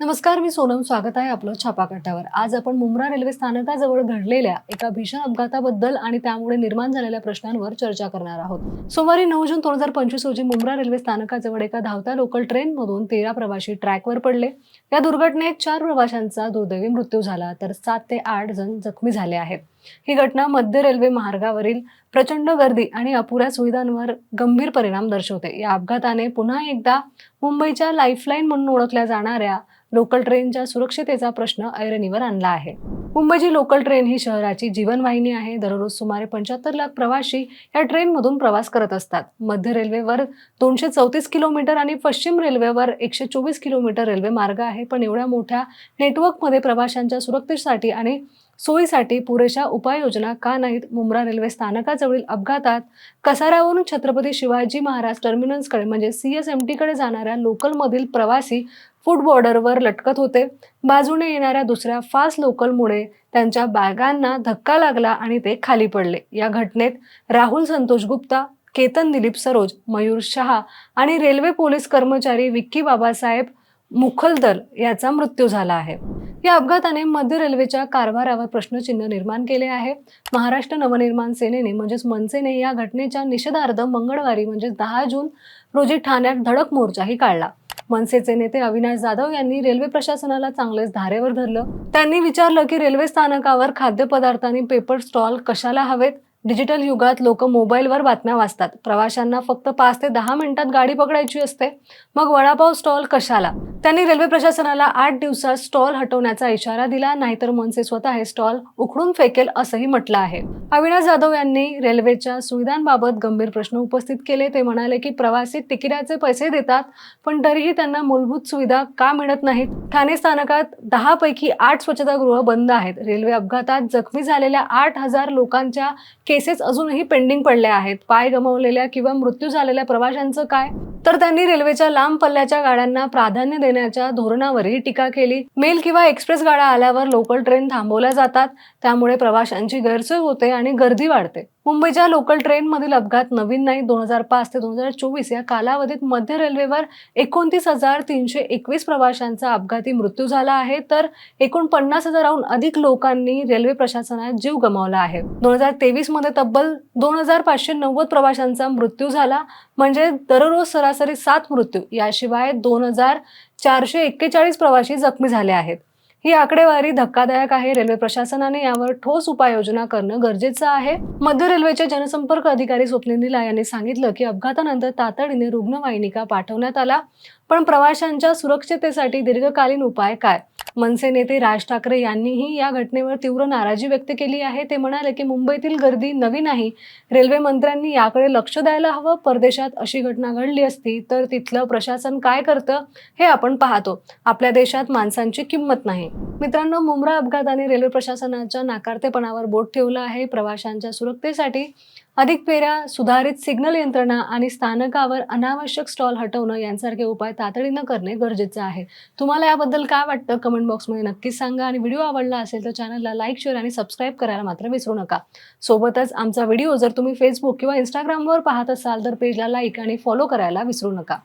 नमस्कार मी सोनम. स्वागत आहे आपलं छापाकाटावर आज आपण मुंब्रा रेल्वे स्थानकाजवळ घडलेल्या एका भीषण अपघाताबद्दल आणि त्यामुळे निर्माण झालेल्या प्रश्नांवर चर्चा करणार आहोत. सोमवारी नऊ जून दोन हजार पंचवीस रोजी मुंब्रा रेल्वे स्थानकाजवळ एका धावत्या लोकल ट्रेनमधून तेरा प्रवाशी ट्रॅकवर पडले. या दुर्घटनेत चार प्रवाशांचा दुर्दैवी मृत्यू झाला तर सात ते आठ जण जखमी झाले आहेत. ही घटना मध्य रेल्वे मार्गावरील प्रचंड गर्दी आणि अपुऱ्या सुविधांवर गंभीर परिणाम दर्शवते. या अपघाताने पुन्हा एकदा मुंबईच्या लाईफलाईन म्हणून ओळखल्या जाणाऱ्या लोकल ट्रेनच्या सुरक्षितेचा प्रश्न ऐरणीवर आणला आहे. मुंबईची लोकल ट्रेन ही शहराची जीवनवाहिनी आहे. दररोज सुमारे पंच्याहत्तर लाख प्रवाशी या ट्रेनमधून प्रवास करत असतात. मध्य रेल्वेवर दोनशे चौतीस किलोमीटर आणि पश्चिम रेल्वेवर एकशे चोवीस किलोमीटर रेल्वे मार्ग आहे. पण एवढ्या मोठ्या नेटवर्कमध्ये प्रवाशांच्या सुरक्षेसाठी आणि सोयीसाठी पुरेशा उपाययोजना का नाहीत? मुंब्रा रेल्वे स्थानकाजवळील अपघातात कसाऱ्यावरून छत्रपती शिवाजी महाराज टर्मिनल्सकडे म्हणजे सी एस एम टीकडे जाणाऱ्या लोकलमधील प्रवासी फूड बॉर्डरवर लटकत होते. बाजूने येणाऱ्या दुसऱ्या फास्ट लोकलमुळे त्यांच्या बॅगांना धक्का लागला आणि ते खाली पडले. या घटनेत राहुल संतोष गुप्ता केतन दिलीप सरोज मयूर शहा आणि रेल्वे पोलीस कर्मचारी विक्की बाबासाहेब मुखलदर याचा मृत्यू झाला आहे. या अपघाताने मध्य रेल्वेच्या कारभारावर प्रश्नचिन्ह निर्माण केले आहे. महाराष्ट्र नवनिर्माण सेनेने म्हणजेच मनसेने या घटनेच्या निषेधार्थ मंगळवारी म्हणजे दहा जून रोजी ठाण्यात धडक मोर्चाही काढला. मनसेचे नेते अविनाश जाधव यांनी रेल्वे प्रशासनाला चांगलेच धारेवर धरलं. त्यांनी विचारलं की रेल्वे स्थानकावर खाद्यपदार्थ आणि पेपर स्टॉल कशाला हवेत? डिजिटल युगात लोक मोबाईलवर बातम्या वाचतात. प्रवाशांना फक्त पाच ते दहा मिनिटात गाडी पकडायची असते. मग वडापाव स्टॉल कशाला? त्यांनी रेल्वे प्रशासनाला आठ दिवसात स्टॉल हटवण्याचा इशारा दिला नाहीतर मनसे स्वतः हे स्टॉल उखडून फेकेल असंही म्हटलं आहे. अविनाश जाधव यांनी रेल्वेच्या सुविधांबाबत गंभीर प्रश्न उपस्थित केले. ते म्हणाले की प्रवासी तिकिटाचे पैसे देतात पण तरीही त्यांना मूलभूत सुविधा का मिळत नाहीत? ठाणे स्थानकात दहा पैकी आठ स्वच्छतागृह बंद आहेत. रेल्वे अपघातात जखमी झालेल्या आठ हजार लोकांच्या केसेस अजूनही पेंडिंग पडल्या आहेत. पाय गमावलेल्या किंवा मृत्यू झालेल्या प्रवाशांचं काय? तर त्यांनी रेल्वेच्या लांब पल्ल्याच्या गाड्यांना प्राधान्य देण्याच्या धोरणावरही टीका केली. मेल किंवा एक्सप्रेस गाड्या आल्यावर लोकल ट्रेन थांबवल्या जातात. त्यामुळे प्रवाशांची गैरसोय होते आणि गर्दी वाढते. मुंबईच्या लोकल ट्रेनमधील अपघात नवीन नाही. दोन हजार पाच ते दोन हजार चोवीस या कालावधीत मध्य रेल्वेवर एकोणतीस हजार तीनशे एकवीस प्रवाशांचा अपघाती मृत्यू झाला आहे. तर एकूण पन्नास हजाराहून अधिक लोकांनी रेल्वे प्रशासनात जीव गमावला आहे. दोन हजार तेवीसमध्ये तब्बल दोन हजार पाचशे नव्वद प्रवाशांचा मृत्यू झाला. म्हणजे दररोज सरासरी सात मृत्यू. याशिवाय दोन हजार चारशे एक्केचाळीस प्रवासी जखमी झाले आहेत. ही आकडेवारी धक्कादायक आहे. रेल्वे प्रशासनाने यावर ठोस उपाययोजना करणं गरजेचं आहे. मध्य रेल्वेचे जनसंपर्क अधिकारी स्वप्निला यांनी सांगितलं की अपघातानंतर तातडीने रुग्णवाहिनिका पाठवण्यात आला. पण प्रवाशांच्या सुरक्षितेसाठी दीर्घकालीन उपाय काय? मनसे नेते राज ठाकरे यांनीही या घटनेवर तीव्र नाराजी व्यक्त केली आहे. ते म्हणाले की मुंबईतील गर्दी नवी नाही. रेल्वे मंत्र्यांनी याकडे लक्ष द्यायला हवं. परदेशात अशी घटना घडली असती तर तिथलं प्रशासन काय करतं हे आपण पाहतो. आपल्या देशात माणसांची किंमत नाही. मित्रांनो मुंब्रा अपघाताने रेल्वे प्रशासनाच्या नाकारतेपणावर बोट ठेवलं आहे. प्रवाशांच्या सुरक्षेसाठी अधिक फेऱ्या सुधारित सिग्नल यंत्रणा आणि स्थानकावर अनावश्यक स्टॉल हटवणं यांसारखे उपाय तातडीनं करणे गरजेचं आहे. तुम्हाला याबद्दल काय वाटतं? कमेंट बॉक्समध्ये नक्कीच सांगा आणि व्हिडिओ आवडला असेल तर चॅनलला लाईक शेअर आणि सबस्क्राईब करायला मात्र विसरू नका. सोबतच आमचा व्हिडिओ जर तुम्ही फेसबुक किंवा इंस्टाग्रामवर पाहत असाल तर पेजला लाईक आणि फॉलो करायला विसरू नका.